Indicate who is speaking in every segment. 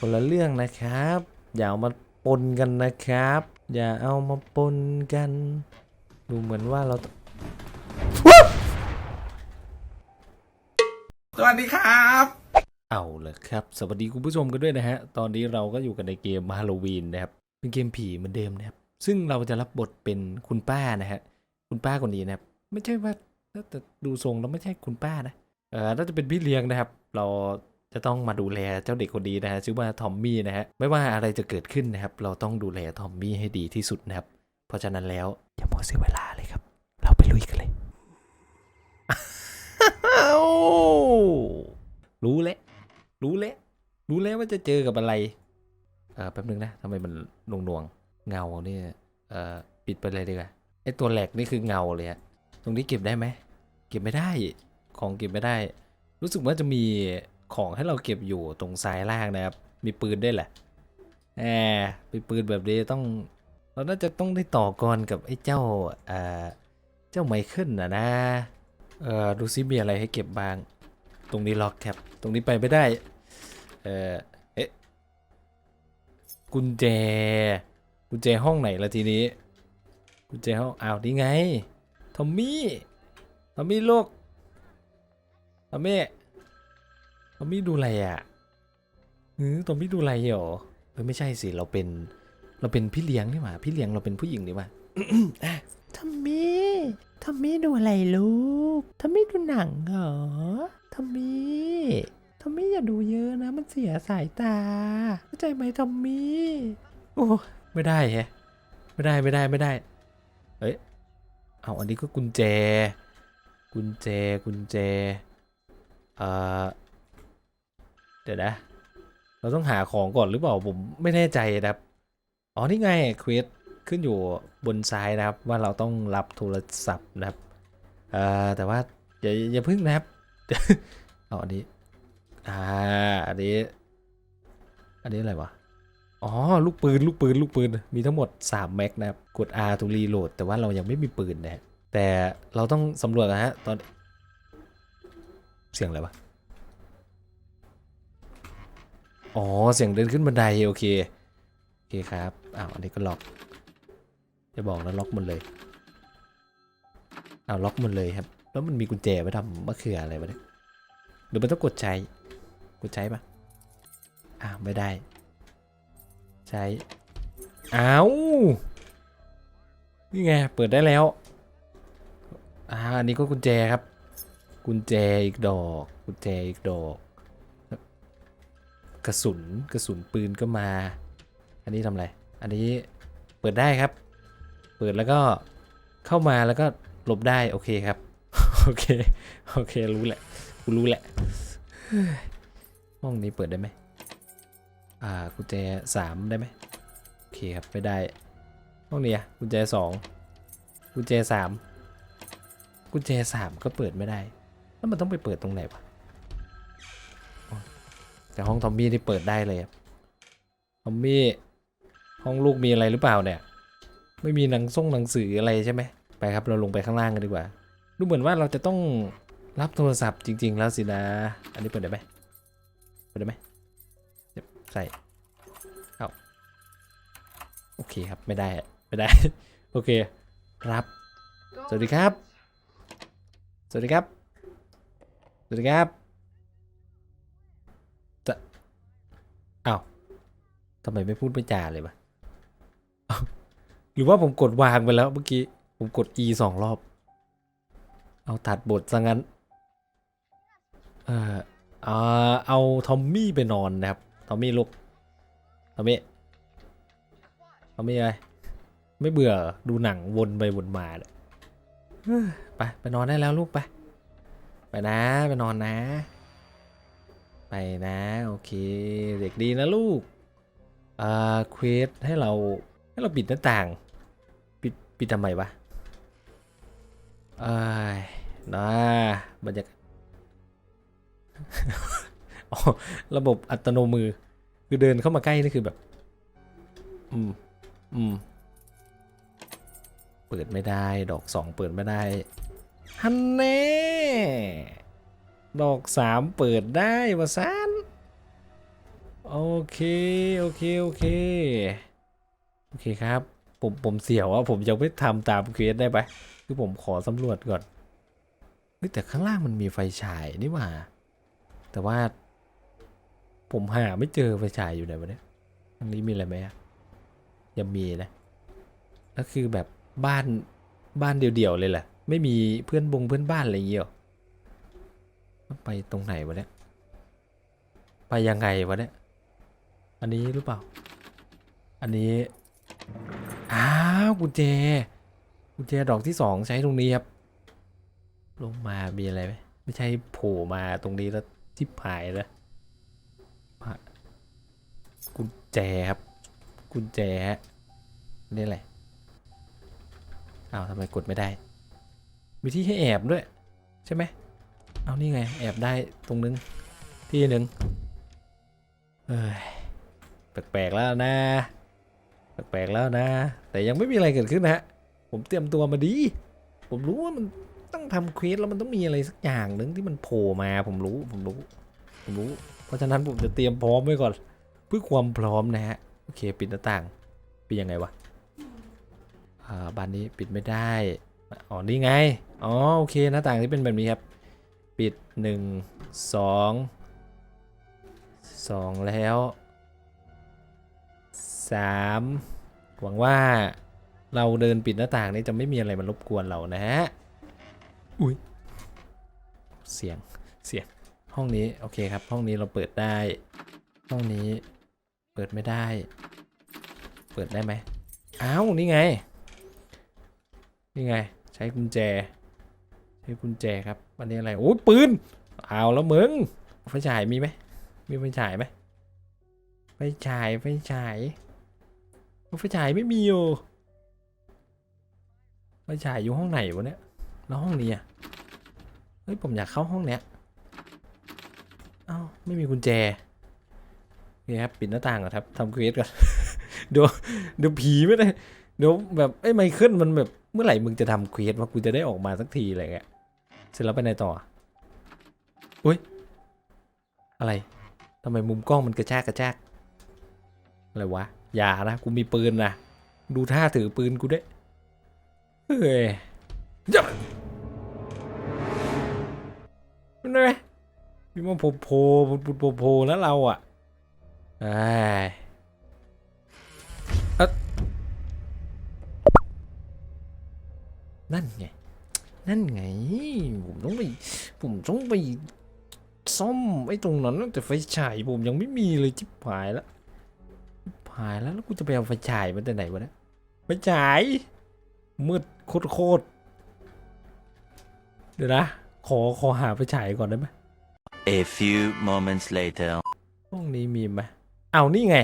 Speaker 1: คนละเรื่องนะครับ อย่าเอามาปนกันนะครับ อย่าเอามาปนกัน ดูเหมือนว่าเราต้อง
Speaker 2: สวัสดีครับ
Speaker 1: เอาเลยครับ สวัสดีคุณผู้ชมกันด้วยนะฮะ ตอนนี้เราก็อยู่กันในเกมฮาโลวีนนะครับ เป็นเกมผีเหมือนเดิมนะครับ ซึ่งเราจะรับบทเป็นคุณป้านะฮะ คุณป้าคนนี้นะครับ ไม่ใช่ว่าแต่ดูทรงแล้วไม่ใช่คุณป้านะ เออน่าจะเป็นพี่เลี้ยงนะครับ เรา จะต้องมาดูแลเจ้าเด็กคนนี้นะฮะชื่อว่าทอมมี่นะฮะไม่ว่าอะไรจะเกิดขึ้นนะครับ เราต้องดูแลทอมมี่ให้ดีที่สุดนะครับ เพราะฉะนั้นแล้วอย่ามัวเสียเวลาเลยครับ เราไปลุยกันเลยรู้แล้วรู้แล้วรู้แล้วว่าจะเจอกับอะไรเออแป๊บนึงนะทำไมมันนวงนวงเงาเนี่ยเออปิดไปเลยดีกว่าไอตัวแหลกนี่คือเงาเลยอะตรงนี้เก็บได้ไหมเก็บไม่ได้ ของเก็บไม่ได้ รู้สึกว่าจะมี ของให้เราเก็บอยู่ตรงซ้ายล่างนะครับ มีปืนได้แหละแหมมีปืนแบบนี้ต้อง เราน่าจะต้องได้ต่อกรกับไอ้เจ้าอ่าเจ้าไมเคิลนะนะ เออดูซิมีอะไรให้เก็บบ้าง ตรงนี้ล็อกครับตรงนี้ไปไม่ได้ เอ่อเอ๊ะกุญแจ กุญแจห้องไหนละทีนี้ กุญแจห้องอ้าวนี่ไงทอมมี่ทอมมี่ลูกทอมมี่ ทอมมี่ดูอะไรอะหือทอมมี่ดูอะไรเหรอเออไม่ใช่สิ เราเป็น เราเป็นพี่เลี้ยงนี่หว่า พี่เลี้ยงเราเป็นผู้หญิงนี่หว่าอะทอมมี่ทอมมี่ดูอะไรลูกทอมมี่ดูหนังเหรอทอมมี่ทอมมี่อย่าดูเยอะนะ มันเสียสายตา เข้าใจไหมทอมมี่โอ้ไม่ได้แฮะไม่ได้ไม่ได้ไม่ได้เอ้ยเอาอันนี้ก็กุญแจ กุญแจกุญแจเอ่อ เดี๋ยวนะ เราต้องหาของก่อนหรือเปล่าผมไม่แน่ใจนะครับ อ๋อนี่ไงเควสขึ้นอยู่บนซ้ายนะครับ ว่าเราต้องรับโทรศัพท์นะครับเอ่อแต่ว่าอย่าอย่าพึ่งนะครับเอาอันนี้อ่าอันนี้ อันนี้อะไรวะอ๋อลูกปืนลูกปืนลูกปืนมีทั้งหมด3แม็กนะครับกด R to reload แต่ว่าเรายังไม่มีปืนนะฮะแต่เราต้องสำรวจนะฮะตอน เสียงอะไรวะ อ๋อ เสียงเดินขึ้นบันไดโอเค โอเคครับ อ้าว อันนี้ก็ล็อก จะบอกนะล็อกหมดเลย อ้าว ล็อกหมดเลยครับ แล้วมันมีกุญแจไว้ทำมะเขืออะไรวะเนี่ยหรือมันต้องกดใช้ กดใช้ปะอ้าว ไม่ได้ ใช้ อ้าว นี่ไง เปิดได้แล้ว อ่า อันนี้ก็กุญแจครับ กุญแจอีกดอก กุญแจอีกดอก กระสุนกระสุนปืนก็มา อันนี้ทำอะไร อันนี้เปิดได้ครับ เปิดแล้วก็เข้ามาแล้วก็หลบได้โอเคครับโอเคโอเครู้แหละกูรู้แหละห้องนี้เปิดได้ไหมอ่ากุญแจสามได้ไหมโอเคครับไม่ได้ห้องนี้อะกุญแจสองกุญแจสามกุญแจสามก็เปิดไม่ได้ แล้วมันต้องไปเปิดตรงไหนวะ แต่ห้องทอมมี่ที่เปิดได้เลยทอมมี่ห้องลูกมีอะไรหรือเปล่าเนี่ย ไม่มีหนังส่งหนังสืออะไรใช่ไหมไปครับเราลงไปข้างล่างกันดีกว่าดูเหมือนว่าเราจะต้องรับโทรศัพท์จริง ๆ แล้วสินะ อันนี้เปิดได้ไหมเปิดได้ไหมใส่เอาโอเคครับไม่ได้ไม่ได้ โอเค รับ สวัสดีครับ สวัสดีครับ สวัสดีครับ อ้าวทำไมไม่พูดไม่จาเลยวะหรือว่าผมกดวางไปแล้วเมื่อกี้ ผมกด E สองรอบ เอาตัดบทซะงั้น เอ่อเอ่อเอาทอมมี่ไปนอนนะครับ ทอมมี่ลูกทอมมี่ ทอมมี่อะไร ไม่เบื่อดูหนังวนไปวนมาเลยไป ไปนอนได้แล้วลูกไป ไปนะ ไปนอนนะ ไปนะ โอเค เด็กดีนะลูกอ่าเควสให้เราให้เราปิดหน้าต่าง ปิดปิดทำไมวะเอ้ยนะบรรยากาศอ๋อระบบอัตโนมือ คือเดินเข้ามาใกล้นี่คือแบบ อืม อืม เปิดไม่ได้ ดอกสองเปิดไม่ได้ฮันเน่ ดอกสามเปิดได้วะซานโอเค โอเค โอเค โอเคครับ ผมผมเสียวว่าผมยังไม่ทำตามเควสได้ไหมคือผมขอสำรวจก่อนเฮ้ยแต่ข้างล่างมันมีไฟฉายนี่หว่า แต่ว่า ผมหาไม่เจอไฟฉายอยู่ไหนวะเนี่ยตรงนี้มีอะไรไหมอะยังมีนะแล้วคือแบบบ้านบ้านเดี่ยวๆเลยแหละ ไม่มีเพื่อนบงเพื่อนบ้านอะไรอย่างเงี้ยหรอ ไปตรงไหนวะเนี่ย ไปยังไงวะเนี่ย อันนี้หรือเปล่า อันนี้ อ้าวกุญแจ กุญแจดอกที่สองใช้ตรงนี้ครับ ลงมามีอะไรไหมไม่ใช่โผล่มาตรงนี้แล้วทิพหายแล้วกุญแจครับ กุญแจฮะนี่อะไรอ้าวทำไมกดไม่ได้ มีที่ให้แอบด้วย ใช่ไหม เอานี่ไง แอบได้ตรงนึง ที่หนึ่งเอ้ยแปลกๆแล้วนะ แปลกๆแล้วนะ แต่ยังไม่มีอะไรเกิดขึ้นนะฮะ ผมเตรียมตัวมาดี ผมรู้ว่ามันต้องทำเควสแล้วมันต้องมีอะไรสักอย่างหนึ่งที่มันโผล่มา ผมรู้ ผมรู้ ผมรู้ เพราะฉะนั้นผมจะเตรียมพร้อมไว้ก่อน เพื่อความพร้อมนะฮะ โอเค ปิดหน้าต่าง เปิดยังไงวะ อ่าบานนี้ปิดไม่ได้ อ๋อ นี่ไง อ๋อ โอเค หน้าต่างที่เป็นแบบนี้ครับ ปิดหนึ่งสองสองแล้วสามหวังว่าเราเดินปิดหน้าต่างนี้จะไม่มีอะไรมารบกวนเรานะฮะ อุ้ยเสียง เสียง ห้องนี้ โอเคครับ ห้องนี้เราเปิดได้ ห้องนี้เปิดไม่ได้ เปิดได้ไหมอ้าว นี่ไง นี่ไง ใช้กุญแจ ใช้กุญแจครับอันนี้อะไรโอ้ยปืนเอาแล้วมึงไฟฉายมีไหมมีไฟฉายไหมไฟฉายไฟฉายไฟฉายไม่มีอยู่ไฟฉายอยู่ห้องไหนวะเนี่ยแล้วห้องนี้อะเฮ้ยผมอยากเข้าห้องเนี้ยเอ้าไม่มีกุญแจโอเคครับปิดหน้าต่างก่อนครับทำเควสก่อนเดี๋ยวเดี๋ยวผีไม่ได้เดี๋ยวแบบไอ้ไมเคิลมันแบบเมื่อไหร่มึงจะทำเควสว่ากูจะได้ออกมาสักทีอะไรเงี้ย เสร็จแล้วไปไหนต่อ อุ้ย อะไรทำไมมุมกล้องมันกระชากกระชากอะไรวะ อย่านะ กูมีปืนนะ ดูท่าถือปืนกูด้วยเฮ้ยยับมันไงพี่มาโผล่โผล่โผล่โผล่โผล่แล้วเราอะไอ้นั่นไง นั่นไง ผมต้องไป ผมต้องไปซ่อมไอ้ตรงนั้นนะแต่ไฟฉายผมยังไม่มีเลยจิบหายแล้วหายแล้วแล้วกูจะไปเอาไฟฉายมาแต่ไหนวะเนี่ยไฟฉายมืดโคตรโคตรเดี๋ยวนะ ขอขอหาไฟฉายก่อนได้ไหม
Speaker 2: A few moments later.
Speaker 1: ห้องนี้มีไหมเอานี่ไง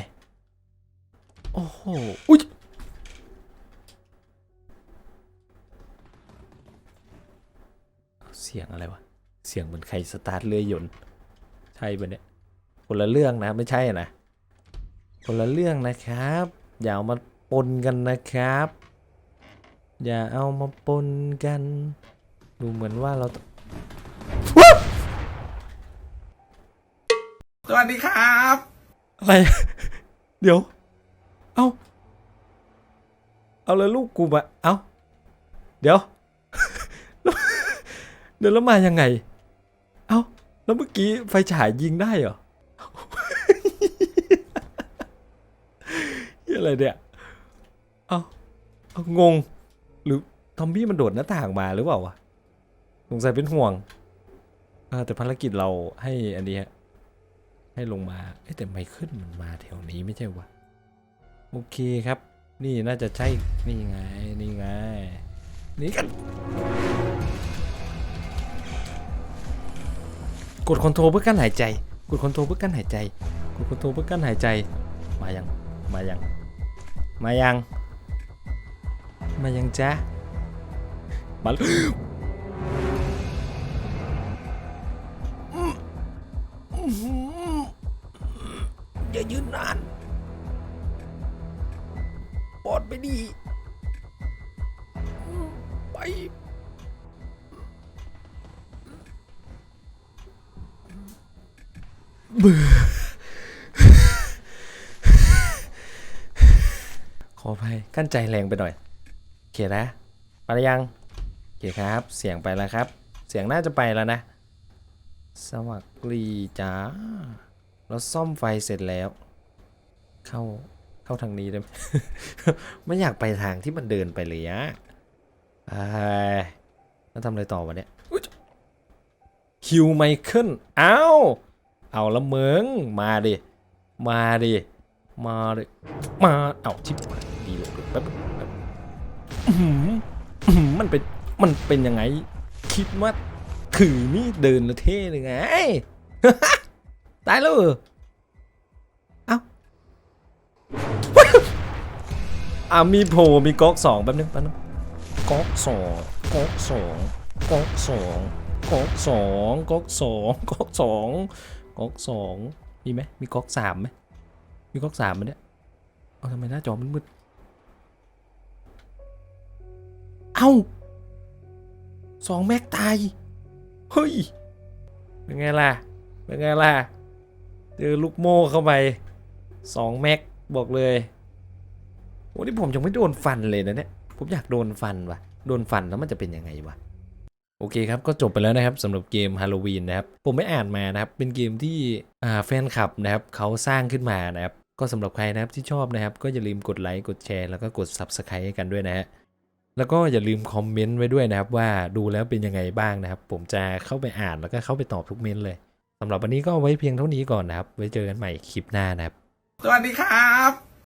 Speaker 1: โอ้โห อุ้ย สียงอะไรวะ เสียงเหมือนใครสตาร์ทเรือยนต์ใช่ปะเนี่ยคนละเรื่องนะไม่ใช่นะคนละเรื่องนะครับ อย่าเอามาปนกันนะครับ อย่าเอามาปนกัน ดูเหมือนว่าเราต้อง
Speaker 3: สวัสดีครับ
Speaker 1: อะไร เดี๋ยว เอาเอาแล้วลูกกูมาเอาเดี๋ยว เดี๋ยวแล้วมายังไง เอาแล้วเมื่อกี้ไฟฉายยิงได้เหรอเฮ้ยอะไรเนี่ยเอาเอางง หรือทอมบี้มันโดดหน้าต่างมาหรือเปล่าวะสงสัยเป็นห่วงเอแต่ภารกิจเราให้อันนี้ฮะให้ลงมาเอ๊ะแต่ไมเคิลมันมาแถวนี้ไม่ใช่วะโอเคครับ นี่น่าจะใช่นี่ไงนี่ไงนี่กัน ดคอนโทรเพื่อกั้นหายใจ กดคอนโทรเพื่อกั้นหายใจ กดคอนโทรเพื่อกั้นหายใจ มายัง มายัง มายัง มายังจ้ามาอย่ายืนนานปอดไปดี บื่อ ขออภัยกั้นใจแรงไปหน่อยเขียนะไปหรือยังโอเคครับ เสียงไปแล้วครับ เสียงน่าจะไปแล้วนะ สวัสดีจ้าเราซ่อมไฟเสร็จแล้ว เข้าเข้าทางนี้เลยไม่อยากไปทางที่มันเดินไปเลยอะแล้วทำอะไรต่อวะเนี่ยฮิวไมเคิลอ้าว เอาละเมืองมาดิ มาดิ มาดิมาเอาชิบหายดีเลยแป๊บแป๊บมันเป็น มันเป็นยังไง คิดว่าถือมีดเดินล้วเท่เลยไงตายแล้วเอเอ้าอะมีโผล่มีก๊อกสองแป๊บนึงแป๊บนึงก๊อกสองก๊อกสองก๊อกสองก๊อกสองก๊อกสองก๊อกสอง ก๊อกสองมีไหมมีก๊อกสามไหมมีก๊อกสามไหมเนี่ยเอาทำไมหน้าจอมันมืดเอ้าสองแม็กตายเฮ้ยเป็นไงล่ะเป็นไงล่ะเจอลูกโม่เข้าไปสองแม็กบอกเลยโอ้นี่ผมยังไม่โดนฟันเลยนะเนี่ยผมอยากโดนฟันว่ะโดนฟันแล้วมันจะเป็นยังไงวะ โอเคครับ ก็จบไปแล้วนะครับสำหรับเกมฮาโลวีนนะครับ ผมไม่อ่านมานะครับ เป็นเกมที่แฟนคลับนะครับเขาสร้างขึ้นมานะครับ ก็สำหรับใครนะครับที่ชอบนะครับ ก็อย่าลืมกดไลค์กดแชร์แล้วก็กด Subscribe ให้กันด้วยนะฮะแล้วก็อย่าลืมคอมเมนต์ไว้ด้วยนะครับ ว่าดูแล้วเป็นยังไงบ้างนะครับ ผมจะเข้าไปอ่านแล้วก็เข้าไปตอบทุกเมนต์เลยสำหรับวันนี้ก็เอาไว้เพียงเท่านี้ก่อนนะครับ ไว้เจอกันใหม่คลิปหน้านะครับ
Speaker 3: สวัสดีครับ